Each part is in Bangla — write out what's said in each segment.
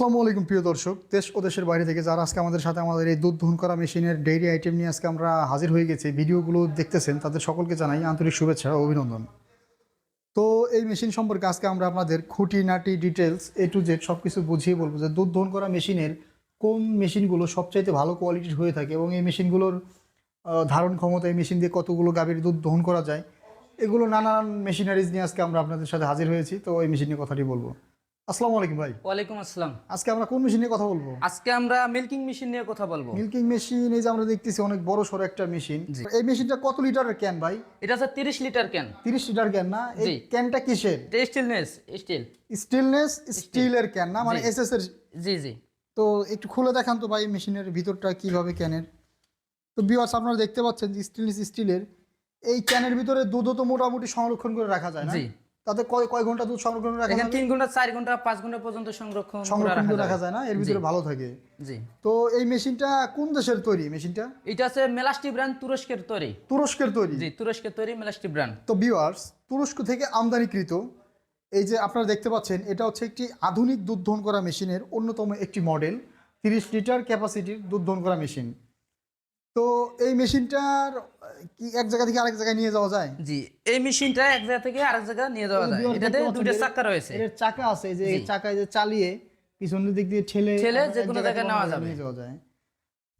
আসসালামু আলাইকুম, প্রিয় দর্শক। দেশ ও দেশের বাইরে থেকে যারা আজকে আমাদের সাথে আমাদের এই দুধ দহন করা মেশিনের ডেইরি আইটেম নিয়ে আজকে আমরা হাজির হয়ে গেছি, ভিডিওগুলো দেখতেছেন, তাদের সকলকে জানাই আন্তরিক শুভেচ্ছা ও অভিনন্দন। তো এই মেশিন সম্পর্কে আজকে আমরা আপনাদের খুঁটি নাটি ডিটেলস এ টু জেড সব কিছু বুঝিয়ে বলব যে দুধ দহন করা মেশিনের কোন মেশিনগুলো সবচাইতে ভালো কোয়ালিটির হয়ে থাকে এবং এই মেশিনগুলোর ধারণ ক্ষমতা, এই মেশিন দিয়ে কতগুলো গাভীর দুধ দহন করা যায়, এগুলো নানান মেশিনারিজ নিয়ে আজকে আমরা আপনাদের সাথে হাজির হয়েছি। তো এই মেশিন নিয়ে কথাটি বলব। আসসালামু আলাইকুম ভাই। ওয়ালাইকুম আসসালাম। আজকে আমরা কোন মেশিন নিয়ে কথা বলব? আজকে আমরা মিল্কিং মেশিন নিয়ে কথা বলব। মিল্কিং মেশিন এই যে আমরা দেখতেছি অনেক বড় সড়ো একটা মেশিন এই মেশিনটা কত লিটারের ক্যান ভাই? এটা হচ্ছে তিরিশ লিটার ক্যান তিরিশ লিটার ক্যান না? এই ক্যানটা কিসের? স্টিলনেস স্টিল স্টিলনেস স্টিলের ক্যান না? মানে জি। এস এস এর জি জি। তো একটু খুলে দেখান তো ভাই মেশিনের ভিতরটা কীভাবে ক্যানের তো বিওয়ার্স আপনারা দেখতে পাচ্ছেন যে স্টেনলেস স্টিলের এই ক্যানের ভিতরে দুধও তো মোটামুটি সংরক্ষণ করে রাখা যায় না? জি। তাতে কয় কয় ঘণ্টা দুধ সংরক্ষণ রাখা যাবে তিন ঘণ্টা চার ঘণ্টা পাঁচ ঘণ্টা পর্যন্ত সংরক্ষণ সংরক্ষণ করে রাখা যায়। যায় না? এর ভিতরে ভালো থাকে। জি। তো এই মেশিনটা কোন দেশের তৈরি মেশিনটা? এটা হচ্ছে মেলাস্টি ব্র্যান্ড তুরস্কের তৈরি। তুরস্কের তৈরি? জি তুরস্কের তৈরি মেলাস্টি ব্র্যান্ড। তো ভিউয়ার্স তুরস্ক থেকে আমদানিকৃত এই যে আপনারা দেখতে পাচ্ছেন এটা হচ্ছে একটি আধুনিক দুধ দহন করা মেশিনের অন্যতম একটি মডেল তিরিশ লিটার ক্যাপাসিটির দুধ দহন করা মেশিন। তো এই মেশিনটার কি এক জায়গা থেকে আরেক জায়গায় নিয়ে যাওয়া যায়? জি এই মেশিনটা এক জায়গা থেকে আরেক জায়গা নিয়ে যাওয়া যায়। এটাতে দুটো চাকা রয়েছে। এর চাকা আছে যে চাকায় যে চালিয়ে পিছনের দিক দিয়ে ঠেলে ঠেলে যে কোনো জায়গা জায়গায় নেওয়া যাবে। নিয়ে যাওয়া যায়।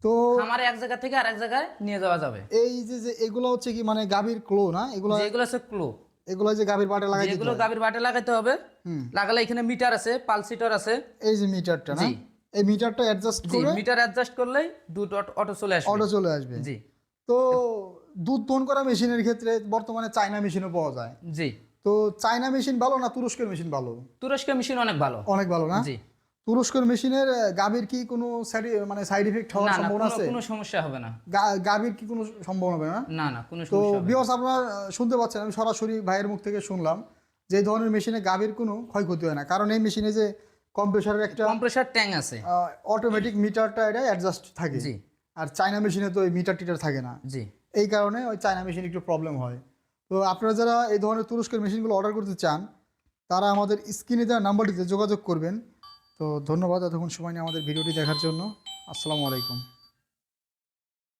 তো আমার এক জায়গা থেকে আরেক জায়গায় নিয়ে যাওয়া যাবে। এই যে যে এগুলো হচ্ছে কি মানে গাভীর ক্লো না? এগুলো যেগুলো হচ্ছে ক্লো। এগুলো যে গাভীর বাটে লাগাই দিতে হয়। গাভীর বাটে লাগাইতে হবে। হুম। লাগালে এখানে মিটার আছে পালসিটার আছে। এই যে মিটারটা না। এই মিটারটা অ্যাডজাস্ট করে মিটার অ্যাডজাস্ট করলেই দুধ অটো চলে আসবে। অটো চলে আসবে। জি। তো দুধ দহন করা মেশিনের ক্ষেত্রে বর্তমানে চায়না মেশিনও পাওয়া যায়। জি। তো চায়না মেশিন ভালো না তুরস্কের মেশিন ভালো? তুরস্কের মেশিন অনেক ভালো। অনেক ভালো না? জি। তুরস্কের মেশিনের গাভীর কি কোনো সাইড- মানে সাইড ইফেক্ট হওয়ার সম্ভাবনা আছে? কোনো সমস্যা হবে না। গাভীর কি কোনো সম্ভাবনা হবে না? না না কোনো তো সমস্যা না। বিয়স আপনার শুনতে পাচ্ছেন আমি সরাসরি ভাইয়ের মুখ থেকে শুনলাম যে ধরনের মেশিনে গাভীর কোনো ক্ষয়ক্ষতি হয় না। কারণ এই মেশিনে যে কম্প্রেসারের একটা কম্প্রেসার ট্যাঙ্ক আছে। অটোমেটিক মিটারটা এটা অ্যাডজাস্ট থাকে। জি। আর চায়না মেশিনে তো ওই মিটার টিটার থাকে না। জি। এই কারণে ওই চায়না মেশিন একটু প্রবলেম হয়। তো আপনারা যারা এই ধরনের তুরস্কের মেশিনগুলো অর্ডার করতে চান তারা আমাদের স্ক্রিনে দেওয়া নাম্বারটিতে যোগাযোগ করবেন। তো ধন্যবাদ এতক্ষণ সময় নিয়ে আমাদের ভিডিওটি দেখার জন্য। আসসালামু আলাইকুম।